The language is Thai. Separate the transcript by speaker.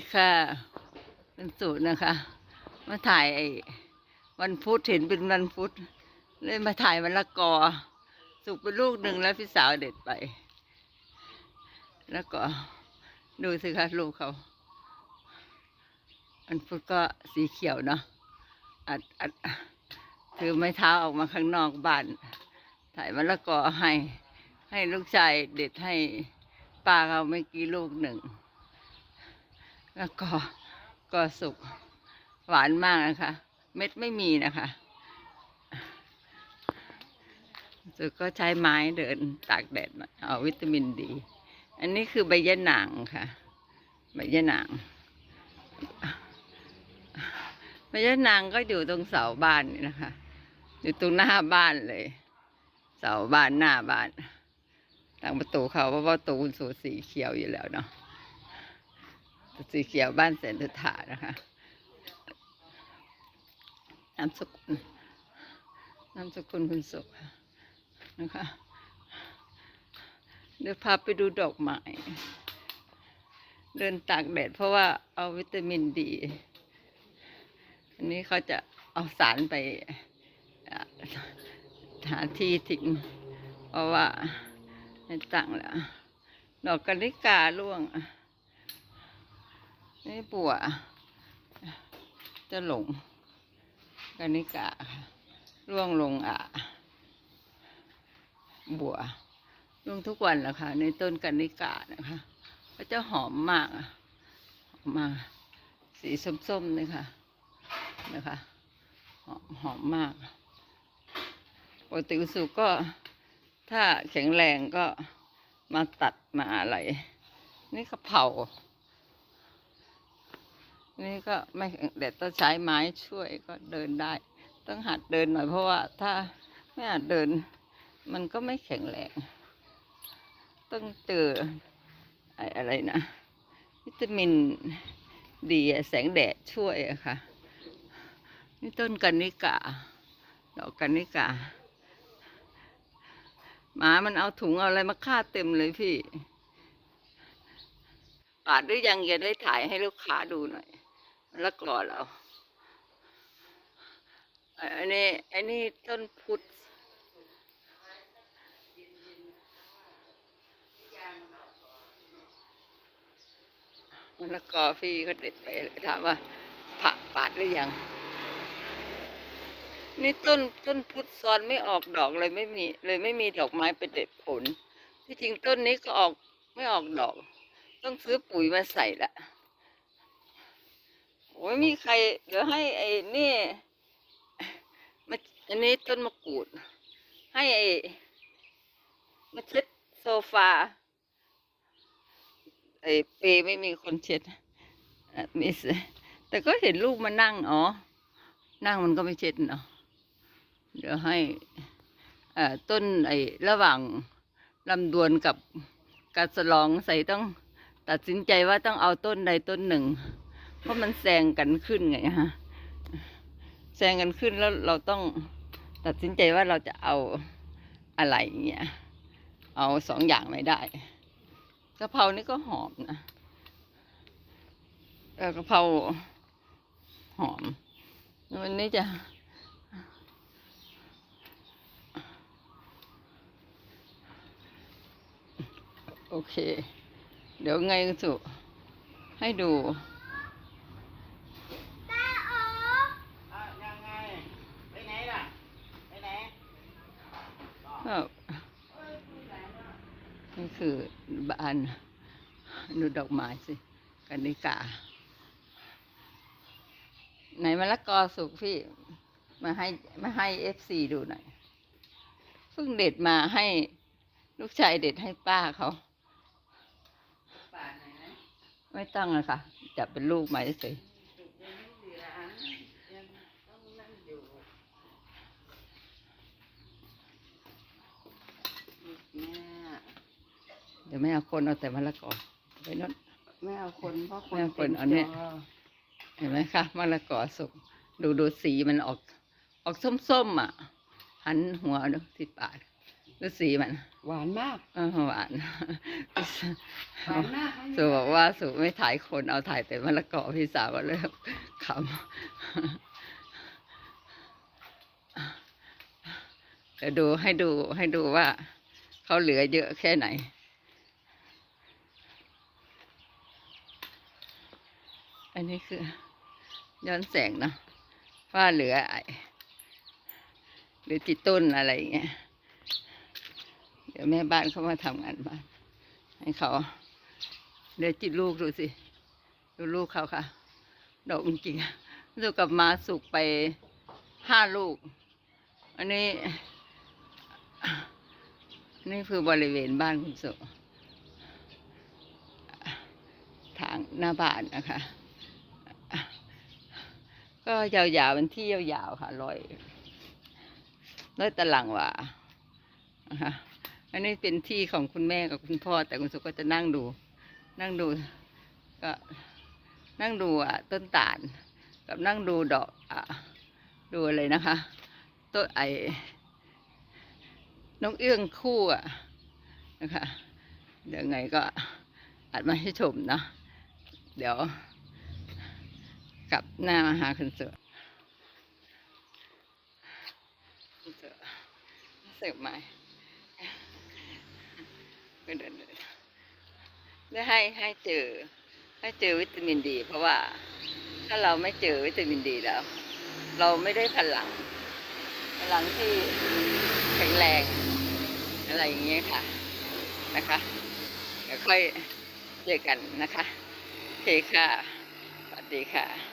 Speaker 1: ดีค่ะเป็นสูตรนะคะ มาถ่ายวันพุธเห็นเป็นวันพุธเลยมาถ่ายมะละกอ สุกเป็นลูกหนึ่งแล้วพี่สาวเด็ดไป แล้วก็ดูสิคะลูกเขา อันพุธก็สีเขียวเนาะอัดอัดถือไม้เท้าออกมาข้างนอกบ้าน ถ่ายมะละกอให้ ให้ลูกชายเด็ดให้ป้าเขาเมื่อกี้ลูกหนึ่ง แล้วก็ก็สุกหวานมากนะคะ เม็ดไม่มีนะคะสุกก็ใช้ไม้เดินตากแดดเอาวิตามินดี อันนี้คือใบยะนางค่ะ ใบยะนางใบยะนางก็อยู่ตรงเสาบ้านนี่นะคะ อยู่ตรงหน้าบ้านเลย เสาบ้านหน้าบ้านทางประตูเขาเพราะว่าประตูคุณสูสีเขียวอยู่แล้วเนาะ สีเขียวบ้านแสนทุถานะคะนามสกุลนามสกุลคุณสุขนะคะเดี๋ยวพาไปดูดอกไม้เดินตากแดดเพราะว่าเอาวิตามินดี อันนี้เขาจะเอาสารไปหาที่ทิ้งเพราะว่าไม่ตั้งแล้ว ดอกกะลิการ่วง นี่ปัวจะหลงกานิกะค่ะร่วงลงอะ บัวร่วงทุกวันแหละค่ะ ในต้นกานิกะนะคะก็จะหอมมากอะหอมมาก สีส้มๆเลยค่ะนะคะหอมหอมมากปกติอุสุก็ถ้าแข็งแรงก็มาตัดมาอะไร นี่กะเพรา นี่ก็ไม่เด็ดต้องใช้ไม้ช่วยก็เดินได้ ต้องหัดเดินหน่อยเพราะว่าถ้าไม่หัดเดิน มันก็ไม่แข็งแรงต้องเจออะไรนะ วิตามินดีแสงแดดช่วยอะค่ะ นี่ต้นกันนิกาดอกกันนิกาหมามันเอาถุงเอาอะไรมาคาเต็มเลยพี่ปาดหรือยังจะได้ถ่ายให้ลูกค้าดูหน่อย แล้วก่อนเรา อันนี้อันนี้ต้นพุทธมะละกอพี่ก็เด็ดไปเลยถามว่าผักปาดหรือยัง นี่ต้นต้นพุทธซ้อนไม่ออกดอกเลยไม่มี เลยไม่มีดอกไม้ไปเด็ดผล ที่จริงต้นนี้ก็ออกไม่ออกดอก ต้องซื้อปุ๋ยมาใส่ละ โอ้ยมีใคร เดี๋ยวให้ไอ้นี่มาอันนี้ต้นมะกรูด ให้ไอ้มาเช็ดโซฟา ไอ้เปไม่มีคนเช็ดมีสแต่ก็เห็นลูกมานั่งอ๋อ นั่งมันก็ไม่เช็ดเนาะเดี๋ยวให้เอ่อต้นไอ้ระหว่างลำดวนกับกาสลองใส่ต้องตัดสินใจว่าต้องเอาต้นใดต้นหนึ่ง เพราะมันแซงกันขึ้นไงฮะแซงกันขึ้นแล้วเราต้องตัดสินใจว่าเราจะเอาอะไรเงี้ยเอาสองอย่างไม่ได้กะเพรานี่ก็หอมนะเออกะเพราหอมวันนี้จะโอเค เดี๋ยวไงสุให้ดู
Speaker 2: อะยังไง ไปไหนล่ะ ไปไหน
Speaker 1: ก็นี่คือบ้านดูดอกไม้สิกันนิกา ไหนมะละกอสุกพี่ มาให้มาให้เอฟซีดูหน่อยเพิ่งเด็ดมาให้ลูกชายเด็ดให้ป้าเขาไม่ต้องเลยค่ะจับเป็นลูกมาเฉย เดี๋ยวไม่เอาคนเอาแต่มะละกอไปนั่น
Speaker 2: ไม่เอาคนเพราะคน
Speaker 1: ไม่เอาคนเอาเนี่ยเห็นไหมคะมะละกอสุกดูดูสีมันออก ออกส้มๆอะ หันหัวดูที่ปาดดูสีมัน
Speaker 3: หวานมาก
Speaker 1: เออหวาน
Speaker 3: หวานมาก
Speaker 1: สุบอกว่าสุไม่ถ่ายคนเอาถ่ายแต่มะละกอพี่สาวก็เริ่มขำเดี๋ยวดูให้ดูให้ดูว่าเขาเหลือเยอะแค่ไหน อันนี้คือ ย้อนแสงเนอะว่าเหลือไอหรือติดต้นอะไรอย่างเงี้ย เดี๋ยวแม่บ้านเขามาทำงานบ้าน ให้เขาเดี๋ยวจิตลูกดูสิ ดูลูกเขาค่ะ ดอกจริงๆดูกับมาสุกไปห้าลูก อันนี้อันนี้คือบริเวณบ้านคุณสุทางหน้าบ้านนะคะ ก็ยาวๆเป็นที่ยาวๆค่ะร้อยร้อยตารางวานะคะอันนี้เป็นที่ของคุณแม่กับคุณพ่อ แต่คุณสุก็จะนั่งดู นั่งดู ก็นั่งดูอะต้นตาล กับนั่งดูดอกอะดูอะไรนะคะต้นไอ้นกเอื้องคู่อะนะคะเดี๋ยวไงก็อัดมาให้ชมเนาะเดี๋ยว กลับหน้ามาหาคุณเสือคุณเสือเสือใหมเดินเลยได้ให้ให้เจอ ให้เจอวิตามินดี เพราะว่าถ้าเราไม่เจอวิตามินดีแล้ว เราไม่ได้พลังพลังที่แข็งแรงอะไรอย่างเงี้ยค่ะนะคะเดี๋ยวค่อยเจอกันนะคะโอเคค่ะสวัสดีค่ะ